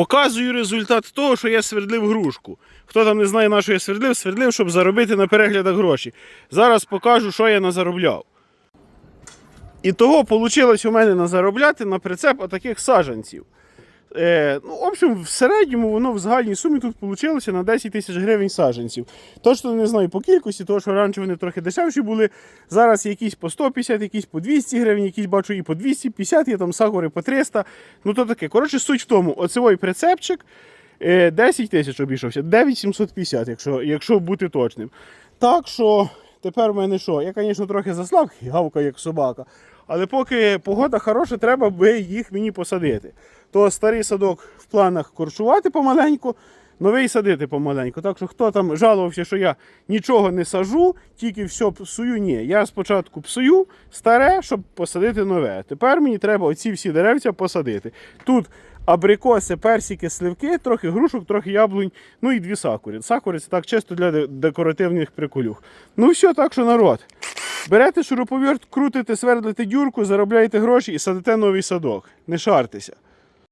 Показую результат того, що я свердлив грушку. Хто там не знає, на що я свердлив, свердлив, щоб заробити на переглядах гроші. Зараз покажу, що я назаробляв. І того вийшло у мене назаробляти на прицеп отаких саджанців. Е, ну, в общем, в середньому воно в загальній сумі тут вийшло на 10 тисяч гривень саджанців. Точно не знаю по кількості, тому що раніше вони трохи дешевші були. Зараз якісь по 150, якісь по 200 гривень, якісь бачу і по 250, є там сакури по 300. Ну то таке. Коротше, суть в тому, оцевий прицепчик е, 10 тисяч обійшовся, 9750, якщо, якщо бути точним. Так що тепер в мене що? Я, звісно, трохи заслаб, гавка як собака. Але поки погода хороша, треба би їх мені посадити. То старий садок в планах корчувати помаленьку, новий садити помаленьку. Так що хто там жалувався, що я нічого не сажу, тільки все псую, ні. Я спочатку псую старе, щоб посадити нове. Тепер мені треба оці всі деревця посадити. Тут абрикоси, персики, сливки, трохи грушок, трохи яблунь, ну і дві сакури. Сакури це так чисто для декоративних приколюх. Ну все, так що народ. Берете шуруповерт, крутите, свердлите дюрку, заробляєте гроші і садите новий садок. Не шартеся.